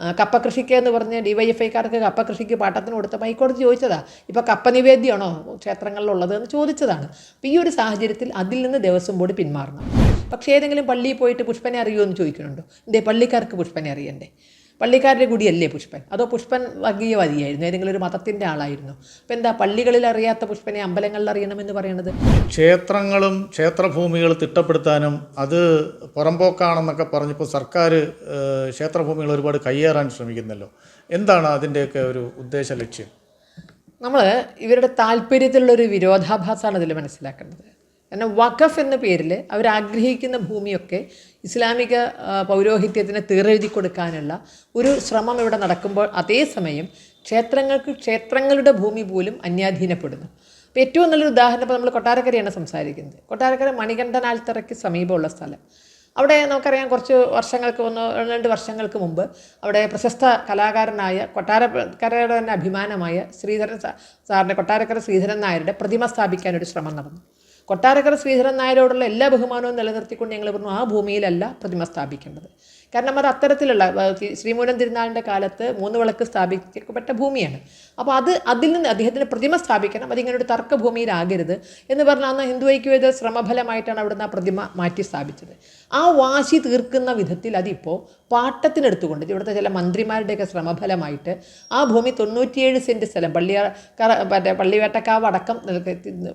ആ, കപ്പ കൃഷിക്ക് എന്ന് പറഞ്ഞ് ഡിവൈഎഫ്ഐക്കാർക്ക് കപ്പ കപ്പകൃഷിക്ക് പാട്ടത്തിന് കൊടുത്തപ്പോൾ ഹൈക്കോടതി ചോദിച്ചതാ. ഇപ്പോൾ കപ്പ നിവേദ്യമാണോ ക്ഷേത്രങ്ങളിലുള്ളത് എന്ന് ചോദിച്ചതാണ്. അപ്പോൾ ഈ ഒരു സാഹചര്യത്തിൽ അതിൽ നിന്ന് ദിവസം ബോർഡ് പിന്മാറണം. പക്ഷേ ഏതെങ്കിലും പള്ളിയിൽ പോയിട്ട് പുഷ്പനെ അറിയുമോ എന്ന് ചോദിക്കുന്നുണ്ടോ? എന്തേ പള്ളിക്കാർക്ക് പുഷ്പനെ അറിയണ്ടേ. പള്ളിക്കാരുടെ കൂടിയല്ലേ പുഷ്പൻ? അതോ പുഷ്പൻ വർഗീയവാദിയായിരുന്നു ഏതെങ്കിലും ഒരു മതത്തിന്റെ ആളായിരുന്നു. അപ്പോൾ എന്താ പള്ളികളിൽ അറിയാത്ത പുഷ്പനെ അമ്പലങ്ങളിൽ അറിയണമെന്ന് പറയുന്നത് ക്ഷേത്രങ്ങളും ക്ഷേത്രഭൂമികൾ തിട്ടപ്പെടുത്താനും അത് പുറമ്പോക്കാണെന്നൊക്കെ പറഞ്ഞപ്പോൾ സർക്കാർ ക്ഷേത്രഭൂമികൾ ഒരുപാട് കയ്യേറാൻ ശ്രമിക്കുന്നല്ലോ. എന്താണ് അതിന്റെയൊക്കെ ഒരു ഉദ്ദേശ ലക്ഷ്യം? നമ്മൾ ഇവരുടെ താല്പര്യത്തിലുള്ളൊരു വിരോധാഭാസമാണ് ഇതിൽ മനസ്സിലാക്കേണ്ടത്. കാരണം വഖഫ് എന്ന പേരിൽ അവരാഗ്രഹിക്കുന്ന ഭൂമിയൊക്കെ ഇസ്ലാമിക പൗരോഹിത്യത്തിന് തീറെഴുതി കൊടുക്കാനുള്ള ഒരു ശ്രമം ഇവിടെ നടക്കുമ്പോൾ അതേസമയം ക്ഷേത്രങ്ങൾക്ക് ക്ഷേത്രങ്ങളുടെ ഭൂമി പോലും അന്യാധീനപ്പെടുന്നു. അപ്പോൾ ഏറ്റവും നല്ലൊരു ഉദാഹരണം ഇപ്പോൾ നമ്മൾ കൊട്ടാരക്കരയാണ് സംസാരിക്കുന്നത്. കൊട്ടാരക്കര മണികണ്ഠനാൽത്തറയ്ക്ക് സമീപമുള്ള സ്ഥലം. അവിടെ നമുക്കറിയാം കുറച്ച് വർഷങ്ങൾക്ക് ഒന്ന് രണ്ട് വർഷങ്ങൾക്ക് മുമ്പ് അവിടെ പ്രശസ്ത കലാകാരനായ കൊട്ടാരക്കരയുടെ തന്നെ അഭിമാനമായ ശ്രീധരൻ സാറിന്റെ കൊട്ടാരക്കര ശ്രീധരൻ നായരുടെ പ്രതിമ സ്ഥാപിക്കാനൊരു ശ്രമം നടന്നു. കൊട്ടാരക്കര ശ്രീധരൻ നായരോടുള്ള എല്ലാ ബഹുമാനവും നിലനിർത്തിക്കൊണ്ട് ഞങ്ങൾ പറഞ്ഞു ആ ഭൂമിയിലല്ല പ്രതിമ സ്ഥാപിക്കേണ്ടത്. കാരണം അത് അത്തരത്തിലുള്ള ശ്രീമൂലം തിരുനാളിന്റെ കാലത്ത് മൂന്ന് വിളക്ക് സ്ഥാപിക്കപ്പെട്ട ഭൂമിയാണ്. അപ്പോൾ അത് അതിൽ നിന്ന് അദ്ദേഹത്തിന് പ്രതിമ സ്ഥാപിക്കണം അതിങ്ങനെ ഒരു തർക്ക ഭൂമിയിലാകരുത് എന്ന് പറഞ്ഞാൽ അന്ന് ഹിന്ദു ഐക്യവേദ ശ്രമഫലമായിട്ടാണ് അവിടുന്ന് ആ പ്രതിമ മാറ്റി സ്ഥാപിച്ചത്. ആ വാശി തീർക്കുന്ന വിധത്തിൽ അതിപ്പോൾ പാട്ടത്തിനെടുത്തുകൊണ്ട് ഇവിടുത്തെ ചില മന്ത്രിമാരുടെയൊക്കെ ശ്രമഫലമായിട്ട് ആ ഭൂമി തൊണ്ണൂറ്റിയേഴ് സെന്റ് സ്ഥലം പള്ളിയാ മറ്റേ പള്ളിവേട്ടക്കാവ് അടക്കം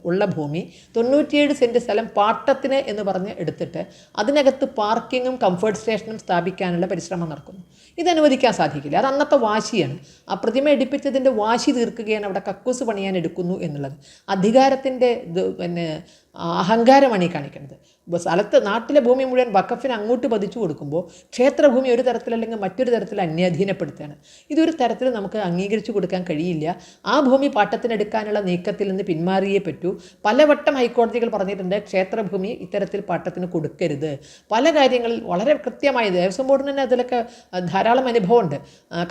ഉള്ള ഭൂമി തൊണ്ണൂറ്റിയേഴ് സെന്റ് സ്ഥലം പാട്ടത്തിന് എന്ന് പറഞ്ഞ് എടുത്തിട്ട് അതിനകത്ത് പാർക്കിങ്ങും കംഫർട്ട് സ്റ്റേഷനും സ്ഥാപിക്കാനുള്ള പരിശ്രമം നടക്കുന്നു. ഇത് സാധിക്കില്ല. അത് അന്നത്തെ വാശിയാണ്. ആ പ്രതിമ എടുപ്പിച്ചതിന്റെ വാശി തീർക്കുകയാണ് അവിടെ കക്കൂസ് പണിയാൻ എടുക്കുന്നു എന്നുള്ളത്. അധികാരത്തിന്റെ പിന്നെ അഹങ്കാരമാണ് ഈ കാണിക്കുന്നത്. സ്ഥലത്ത് നാട്ടിലെ ഭൂമി മുഴുവൻ വക്കഫിന് അങ്ങോട്ട് പതിച്ചു കൊടുക്കുമ്പോൾ ക്ഷേത്രഭൂമി ഒരു തരത്തിലല്ലെങ്കിൽ മറ്റൊരു തരത്തിൽ അന്യാധീനപ്പെടുത്തുകയാണ്. ഇതൊരു തരത്തിൽ നമുക്ക് അംഗീകരിച്ചു കൊടുക്കാൻ കഴിയില്ല. ആ ഭൂമി പാട്ടത്തിനെടുക്കാനുള്ള നീക്കത്തിൽ നിന്ന് പിന്മാറിയേ പറ്റൂ. പലവട്ടം ഹൈക്കോടതികൾ പറഞ്ഞിട്ടുണ്ട് ക്ഷേത്രഭൂമി ഇത്തരത്തിൽ പാട്ടത്തിന് കൊടുക്കരുത്. പല കാര്യങ്ങളിൽ വളരെ കൃത്യമായി ദേവസ്വം ബോർഡിന് തന്നെ അതിലൊക്കെ ധാരാളം അനുഭവമുണ്ട്.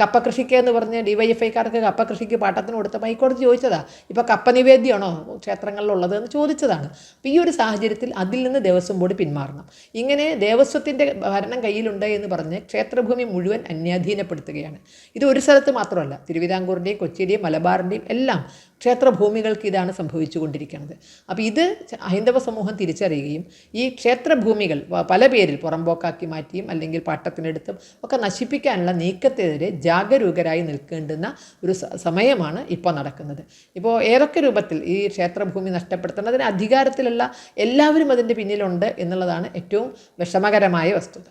കപ്പ കൃഷിക്ക് എന്ന് പറഞ്ഞ് ഡിവൈഎഫ്ഐക്കാർക്ക് കപ്പ കൃഷിക്ക് പാട്ടത്തിന് കൊടുത്തപ്പോൾ ഹൈക്കോടതി ചോദിച്ചതാണ് ഇപ്പോൾ കപ്പ നിവേദ്യമാണോ ക്ഷേത്രങ്ങളിലുള്ളത് എന്ന് ചോദിച്ചതാണ്. അപ്പോൾ ഈ ഒരു സാഹചര്യത്തിൽ അതിൽ നിന്ന് ദേവസ്വം ബോർഡ് പിന്മാറണം. ഇങ്ങനെ ദേവസ്വത്തിന്റെ ഭരണം കയ്യിലുണ്ട് എന്ന് പറഞ്ഞ് ക്ഷേത്രഭൂമി മുഴുവൻ അന്യാധീനപ്പെടുത്തുകയാണ്. ഇത് ഒരു സ്ഥലത്ത് മാത്രമല്ല തിരുവിതാംകൂറിന്റെയും കൊച്ചിയുടെയും മലബാറിന്റെയും എല്ലാം ക്ഷേത്രഭൂമികൾക്ക് ഇതാണ് സംഭവിച്ചുകൊണ്ടിരിക്കുന്നത്. അപ്പോൾ ഇത് ഹൈന്ദവ സമൂഹം തിരിച്ചറിയുകയും ഈ ക്ഷേത്രഭൂമികൾ പല പേരിൽ പുറമ്പോക്കാക്കി മാറ്റിയും അല്ലെങ്കിൽ പാട്ടത്തിനെടുത്തും ഒക്കെ നശിപ്പിക്കാനുള്ള നീക്കത്തിനെതിരെ ജാഗരൂകരായി നിൽക്കേണ്ടുന്ന ഒരു സമയമാണ് ഇപ്പോൾ നടക്കുന്നത്. ഇപ്പോൾ ഏതൊക്കെ രൂപത്തിൽ ഈ ക്ഷേത്രഭൂമി നഷ്ടപ്പെടുത്തേണ്ടതിന് അധികാരത്തിലുള്ള എല്ലാവരും അതിന്റെ പിന്നിലുണ്ട് എന്നുള്ളതാണ് ഏറ്റവും വിഷമകരമായ വസ്തുത.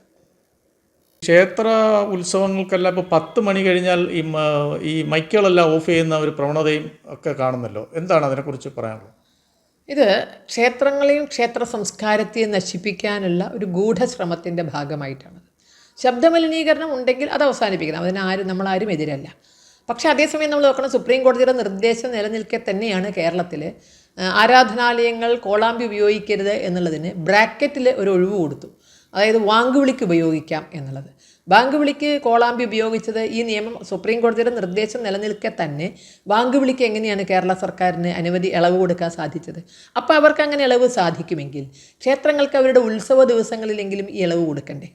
ക്ഷേത്ര ഉത്സവങ്ങൾക്കെല്ലാം ഇപ്പോൾ പത്ത് മണി കഴിഞ്ഞാൽ ഈ ഈ മൈക്കുകളെല്ലാം ഓഫ് ചെയ്യുന്ന ഒരു പ്രവണതയും ഒക്കെ കാണുന്നല്ലോ. എന്താണ് അതിനെക്കുറിച്ച് പറയാനുള്ളത്? ഇത് ക്ഷേത്രങ്ങളെയും ക്ഷേത്ര സംസ്കാരത്തെയും നശിപ്പിക്കാനുള്ള ഒരു ഗൂഢശ്രമത്തിന്റെ ഭാഗമായിട്ടാണ്. ശബ്ദമലിനീകരണം ഉണ്ടെങ്കിൽ അത് അവസാനിപ്പിക്കണം. അതിന് ആരും നമ്മളാരും എതിരല്ല. പക്ഷേ അതേസമയം നമ്മൾ നോക്കണം സുപ്രീം കോടതിയുടെ നിർദ്ദേശം നിലനിൽക്കെ തന്നെയാണ് കേരളത്തിൽ ആരാധനാലയങ്ങൾ കോളാമ്പി ഉപയോഗിക്കരുത് എന്നുള്ളതിന് ബ്രാക്കറ്റിൽ ഒരു ഒഴിവ് കൊടുത്തു. അതായത് വാങ്കുവിളിക്ക് ഉപയോഗിക്കാം എന്നുള്ളത്. ബാങ്ക് വിളിക്ക് കോളാമ്പി ഉപയോഗിച്ചത് ഈ നിയമം സുപ്രീം കോടതിയുടെ നിർദ്ദേശം നിലനിൽക്കെ തന്നെ ബാങ്ക് വിളിക്ക് എങ്ങനെയാണ് കേരള സർക്കാരിന് അനുമതി ഇളവ് കൊടുക്കാൻ സാധിച്ചത്? അപ്പോൾ അവർക്ക് അങ്ങനെ ഇളവ് സാധിക്കുമെങ്കിൽ ക്ഷേത്രങ്ങൾക്ക് അവരുടെ ഉത്സവ ദിവസങ്ങളിലെങ്കിലും ഈ ഇളവ് കൊടുക്കണ്ടേ?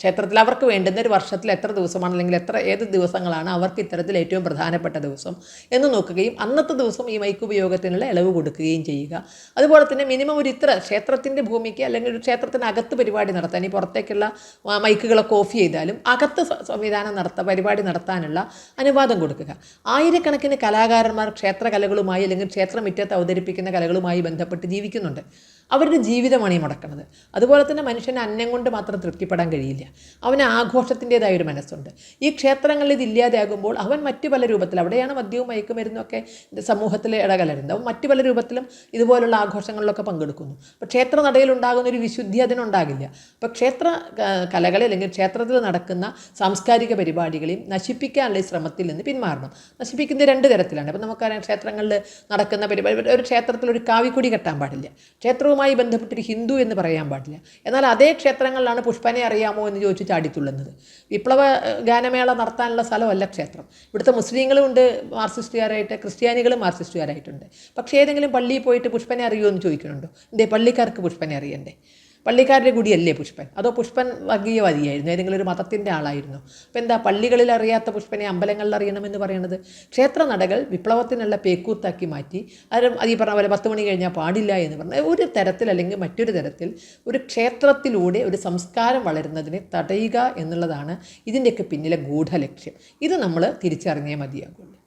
ക്ഷേത്രത്തിൽ അവർക്ക് വേണ്ടുന്ന ഒരു വർഷത്തിൽ എത്ര ദിവസമാണ് അല്ലെങ്കിൽ എത്ര ഏത് ദിവസങ്ങളാണ് അവർക്ക് ഇത്തരത്തിൽ ഏറ്റവും പ്രധാനപ്പെട്ട ദിവസം എന്ന് നോക്കുകയും അന്നത്തെ ദിവസം ഈ മൈക്ക് ഉപയോഗത്തിനുള്ള ഇളവ് കൊടുക്കുകയും ചെയ്യുക. അതുപോലെ തന്നെ മിനിമം ഒരു ഇത്ര ക്ഷേത്രത്തിന്റെ ഭൂമിക്ക് അല്ലെങ്കിൽ ഒരു ക്ഷേത്രത്തിനകത്ത് പരിപാടി നടത്താൻ ഈ പുറത്തേക്കുള്ള മൈക്കുകളൊക്കെ ഓഫ് ചെയ്താലും അകത്ത് സംവിധാനം നടത്താൻ പരിപാടി നടത്താനുള്ള അനുവാദം കൊടുക്കുക. ആയിരക്കണക്കിന് കലാകാരന്മാർ ക്ഷേത്ര കലകളുമായി അല്ലെങ്കിൽ ക്ഷേത്രമുറ്റത്ത് അവതരിപ്പിക്കുന്ന കലകളുമായി ബന്ധപ്പെട്ട് ജീവിക്കുന്നുണ്ട്. അവരുടെ ജീവിതമാണ് ഈ മുടക്കുന്നത്. അതുപോലെ തന്നെ മനുഷ്യന് അന്നം കൊണ്ട് മാത്രം തൃപ്തിപ്പെടാൻ കഴിയില്ല. അവന് ആഘോഷത്തിന്റെതായ ഒരു മനസ്സുണ്ട്. ഈ ക്ഷേത്രങ്ങളിൽ ഇതില്ലാതെയാകുമ്പോൾ അവൻ മറ്റു പല രൂപത്തിൽ അവിടെയാണ് മദ്യവും മയക്കുമരുന്നും ഒക്കെ സമൂഹത്തിൽ ഇടകലരുന്നത്. അവൻ മറ്റു പല രൂപത്തിലും ഇതുപോലുള്ള ആഘോഷങ്ങളിലൊക്കെ പങ്കെടുക്കുന്നു. അപ്പോൾ ക്ഷേത്ര നടയിൽ ഉണ്ടാകുന്ന ഒരു വിശുദ്ധി അതിനുണ്ടാകില്ല. അപ്പോൾ ക്ഷേത്ര കലകളെ അല്ലെങ്കിൽ ക്ഷേത്രത്തിൽ നടക്കുന്ന സാംസ്കാരിക പരിപാടികളെയും നശിപ്പിക്കാനുള്ള ശ്രമത്തിൽ നിന്ന് പിന്മാറണം. നശിപ്പിക്കുന്നത് രണ്ട് തരത്തിലാണ്. അപ്പോൾ നമുക്കറിയാം ക്ഷേത്രങ്ങളിൽ നടക്കുന്ന പരിപാടി ഒരു ക്ഷേത്രത്തിൽ ഒരു കാവിക്കൊടി കെട്ടാൻ പാടില്ല. ക്ഷേത്രവുമായി ബന്ധപ്പെട്ടൊരു ഹിന്ദു എന്ന് പറയാൻ പാടില്ല. എന്നാൽ അതേ ക്ഷേത്രങ്ങളിലാണ് പുഷ്പനെ അറിയാമോ എന്ന് ചോദിച്ച് ചാടിത്തുള്ളുന്നത്. വിപ്ലവ ഗാനമേള നടത്താനുള്ള സ്ഥലമല്ല ക്ഷേത്രം. ഇവിടുത്തെ മുസ്ലിങ്ങളും ഉണ്ട് മാർസിസ്റ്റുകാരായിട്ട് ക്രിസ്ത്യാനികളും മാർസിസ്റ്റുകാരായിട്ടുണ്ട് പക്ഷേ ഏതെങ്കിലും പള്ളിയിൽ പോയിട്ട് പുഷ്പനെ അറിയുമോ എന്ന് ചോദിക്കുന്നുണ്ടോ? എന്തേ പള്ളിക്കാർക്ക് പുഷ്പനെ അറിയണ്ടേ? പള്ളിക്കാരുടെ കൂടിയല്ലേ പുഷ്പൻ? അതോ പുഷ്പൻ വർഗീയവാദിയായിരുന്നു? ഏതെങ്കിലും ഒരു മതത്തിന്റെ ആളായിരുന്നു. അപ്പോൾ എന്താ പള്ളികളിൽ അറിയാത്ത പുഷ്പനെ അമ്പലങ്ങളിൽ അറിയണമെന്ന് പറയണത്? ക്ഷേത്ര നടകൾ വിപ്ലവത്തിനുള്ള പേക്കൂത്താക്കി മാറ്റി അത് അത് ഈ പറഞ്ഞ പോലെ പത്ത് മണി കഴിഞ്ഞാൽ പാടില്ല എന്ന് പറഞ്ഞാൽ ഒരു തരത്തിൽ അല്ലെങ്കിൽ മറ്റൊരു തരത്തിൽ ഒരു ക്ഷേത്രത്തിലൂടെ ഒരു സംസ്കാരം വളരുന്നതിനെ തടയുക എന്നുള്ളതാണ് ഇതിന്റെയൊക്കെ പിന്നിലെ ഗൂഢലക്ഷ്യം. ഇത് നമ്മൾ തിരിച്ചറിഞ്ഞേ മതിയാകുള്ളൂ.